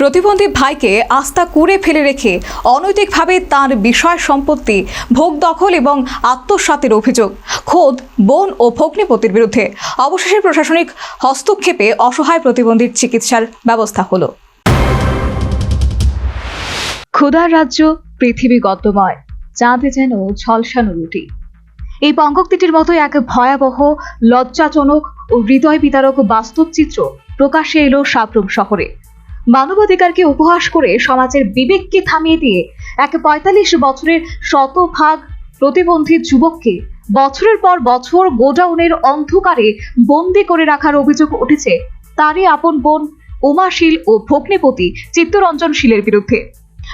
প্রতিবন্ধী ভাইকে আস্থা করে ফেলে রেখে অনৈতিকভাবে তার বিষয় সম্পত্তি, ভোগ দখল এবং আত্মসাতের অভিযোগ, খোদ বোন ও ভগ্নিপতির বিরুদ্ধে। অবশেষে প্রশাসনিক হস্তক্ষেপে অসহায় প্রতিবন্ধীর চিকিৎসার ব্যবস্থা হলো। ক্ষুধার রাজ্য পৃথিবী গদ্যময়, চাঁদে যেন ঝলসানো রুটি। এই পঙ্গক্তিটির মতো এক ভয়াবহ, লজ্জাজনক ও হৃদয় বিতারক বাস্তব চিত্র প্রকাশ্যে এলো সাবরুম শহরে। মানবাধিকারকে উপহাস করে সমাজের বিবেককে থামিয়ে দিয়ে এক পঁয়তাল্লিশ বছরের শতভাগ প্রতিবন্ধী যুবককে বছরের পর বছর গোডাউনের অন্ধকারে বন্দি করে রাখার অভিযোগ উঠেছে। তারই আপন বোন উমাশীল ও ভগ্নিপতি চিত্তরঞ্জন শীলের বিরুদ্ধে।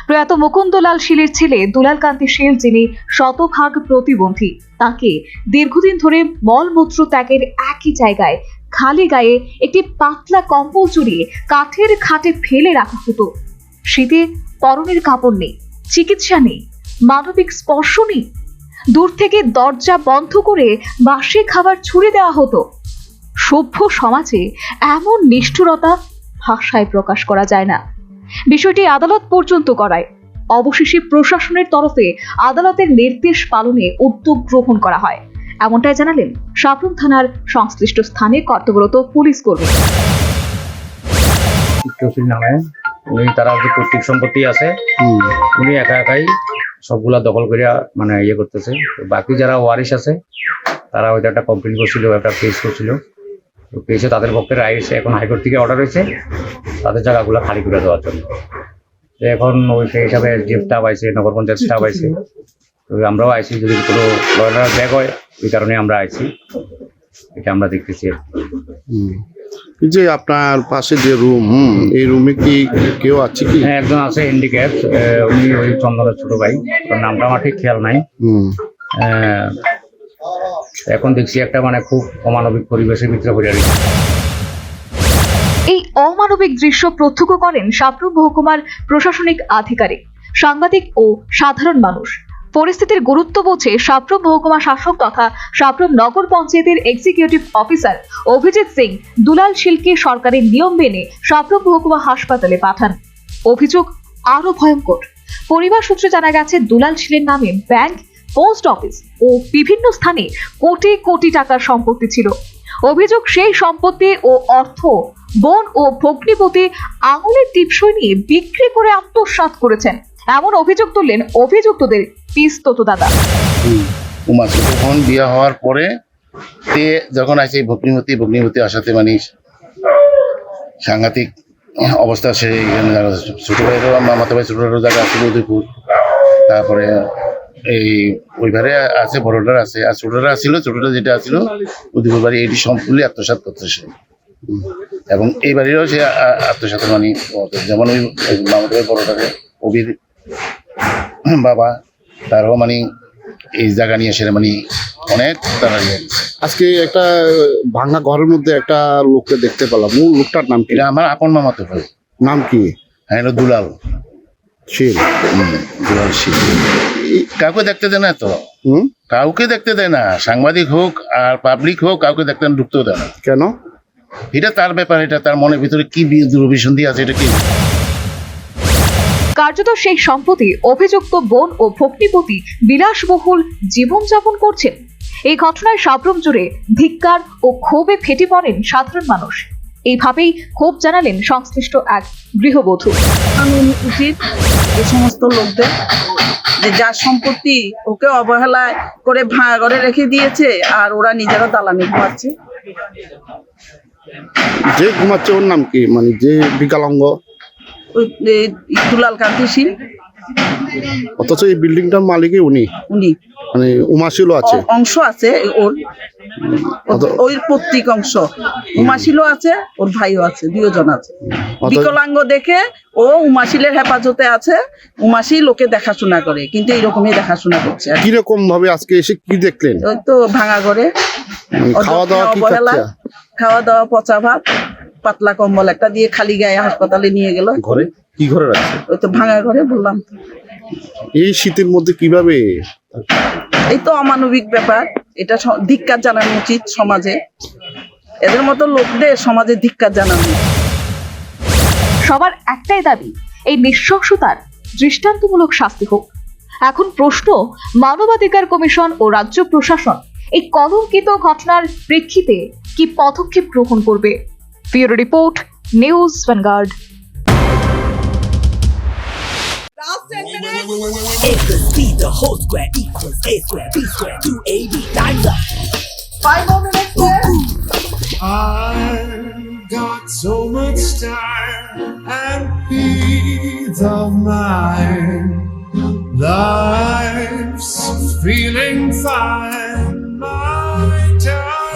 প্রয়াত মুকুন্দলাল শীলের ছেলে দুলালকান্তি শীল, যিনি শতভাগ প্রতিবন্ধী, তাকে দীর্ঘদিন ধরে মলমূত্র ত্যাগের একই জায়গায় খালি গায়ে একটি পাতলা কম্বল চড়িয়ে কাঠের খাটে ফেলে রাখা হতো। শীতে পরনের কাপড় নেই, চিকিৎসা নেই, মানবিক স্পর্শ নেই। দূর থেকে দরজা বন্ধ করে বাসে খাবার ছুড়ে দেওয়া হতো। সভ্য সমাজে এমন নিষ্ঠুরতা ভাষায় প্রকাশ করা যায় না। বিষয়টি আদালত পর্যন্ত করায়। অবশেষে প্রশাসনের তরফে আদালতের নির্দেশ পালনে উদ্যোগ গ্রহণ করা হয়। এমনটাই জানালেন সাবরুম থানার সংশ্লিষ্ট স্থানে কর্তব্যরত পুলিশ কর্মী। নামে উনি তারা যে পৈতৃক সম্পত্তি আছে উনি একা একাই সবগুলা দখল করিয়া মানে ইয়ে করতেছে। তো বাকি যারা ওয়ারিশ আছে তারা ওইটা একটা কমপ্লেন করছিল একটা কেস করছিল। তো কেসে তাদের পক্ষে রায় এসে এখন হাইকোর্ট থেকে অর্ডার হয়েছে তাদের জায়গাগুলো খালি করে দেওয়ার জন্য। তো এখন ওই সেই হিসাবে জিএফ স্টাফ আইছে নগর পঞ্চায়েত স্টাফ আইছে তো আমরাও আইসি যদি কোনো লয়ার ব্যাগ হয় ওই কারণে আমরা আইছি। এটা আমরা দেখতেছি। এই যে আপনার পাশে যে রুম এই রুমে কি কেউ আছে কি? হ্যাঁ একজন আছে হ্যান্ডিক্যাপ উনি ওই চন্দনের ছোট ভাই। ওর নামটা আমার ঠিক খেয়াল নাই। হুম। আহ, এখন দেখছি একটা মানে খুব অমানবিক পরিবেশের ভিতরে পড়ে রয়েছে। এই অমানবিক দৃশ্য প্রত্যক্ষ করেন সাবরুম মহকুমার প্রশাসনিক আধিকারিক সাংবাদিক ও সাধারণ মানুষ। পরিস্থিতির গুরুত্ব বুঝে সাপ্রম মহকুমা শাসক তথা সাপ্রম নগর পঞ্চায়েতের এক্সিকিউটিভ অফিসার অভিজিৎ সিং দুলাল শিলকে সরকারি নিয়ম মেনে সাবরুম মহকুমা হাসপাতালে পাঠান। অভিযোগ আরও ভয়ঙ্কর। পরিবার সূত্রে জানা গেছে, দুলাল শিলের নামে ব্যাংক, পোস্ট অফিস ও বিভিন্ন স্থানে কোটি কোটি টাকার সম্পত্তি ছিল। অভিযোগ সেই সম্পত্তি ও অর্থ বোন ও ভগ্নিপতি আঙুলের টিপসই নিয়ে বিক্রি করে আত্মসাৎ করেছেন। এমন অভিযোগ তুললেন অভিযুক্তদের পিস্তত দাদা উমা তখন বিয়ে হওয়ার পরে তে যখন আছে ভগ্নিমতি ভগ্নিমতি আসাতে মানে সাংঘাতিক অবস্থা, সে এখানে জায়গা আছে। ছোট ভাইয়েরও মামাতো ভাই ছোট ভাইয়েরও জায়গা আছে, উদয়পুর, তারপরে এই ওইবারে আছে বড়টার আছে, আর ছোটটা আছিল ছোটটা যেটা আছিল উদয়পুর বাড়ি এটি সম্পূর্ণ আত্মসাত করতে সে এবং এই বাড়িরও সে আ- আত্মসাৎ মানে যেমন ওই মামাতো ভাই বড়টাকে অবির বাবা তারও মানে এই জায়গা নিয়ে সেটা মানে অনেক তারা আজকে একটা ভাঙা ঘরের মধ্যে একটা লোককে দেখতে পেলাম। ও লোকটার নাম কি? এটা আমার আপন মামাতো ভাই। নাম কি? হ্যাঁ এটা দুলাল। শিল। দুলাল সিং কাউকে দেখতে দেয় না তো? হুম? কাউকে দেখতে দেয় না। সাংবাদিক হোক আর পাবলিক হোক কাউকে দেখতে ঢুকতেও দেয় না। কেন? এটা তার ব্যাপার এটা তার মনের ভিতরে কি দুরভিসন্ধি আছে এটা কি? কার্যত সেই সম্পত্তি অভিযুক্ত বোন ও ভগ্নিপতি বিলাসবহুল জীবনযাপন করছেন। এই ঘটনায় সাবরুম জুড়ে ধিক্কার ও ক্ষোভে ফেটে পড়েন সাধারণ মানুষ। এইভাবেই ক্ষোভ জানালেন সংশ্লিষ্ট এক গৃহবধূ। উচিত এই সমস্ত লোকদের যে যার সম্পত্তি ওকে অবহেলায় করে ভাঙা ঘরে রেখে দিয়েছে আর ওরা নিজেরা দালানি ঘুমাচ্ছে। যে ঘুমাচ্ছে ওর নাম কি? মানে যে বিকলাঙ্গ? দুলাল কান্তি সিং। অথচ এই বিল্ডিংটার মালিকই উনি। উনি। মানে উমাশিলও আছে। অংশ আছে ওর। ওই প্রত্যেক অংশ। উমাশিলও আছে ওর ভাইও আছে দুজন আছে। বিকলাঙ্গ দেখে ও উমাশিলের হেফাজতে আছে। উমাশি লোকে দেখাশোনা করে কিন্তু এইরকমই দেখাশোনা করছে। কীরকম ভাবে আজকে এসে কি দেখলেন? ওই তো ভাঙা মানে খাওয়া দাওয়া কি খাওয়া দাওয়া পচা ভাত। পাতলা কম্বল একটা দিয়ে খালি গায়ে হাসপাতালে নিয়ে গেল। ঘরে? কি ঘরে রাখছে ওই তো ভাঙা ঘরে বললাম। তো। এই শীতের মধ্যে কীভাবে? এই তো অমানবিক ব্যাপার। এটা ধিক্কার জানানো উচিত সমাজে। এদের মতো লোকদের সমাজে ধিক্কার জানানো। উচিত। সবার একটাই দাবি এই নৃশংসতার দৃষ্টান্তমূলক শাস্তি হোক। এখন প্রশ্ন মানবাধিকার কমিশন ও রাজ্য প্রশাসন এই কলঙ্কিত ঘটনার প্রেক্ষিতে কি পদক্ষেপ গ্রহণ করবে? Bureau Report, News Vanguard. A plus B, the whole square equals A square, B square, 2AB times up. Five more minutes left. I've got so much time and peace of mind. Life's feeling fine. My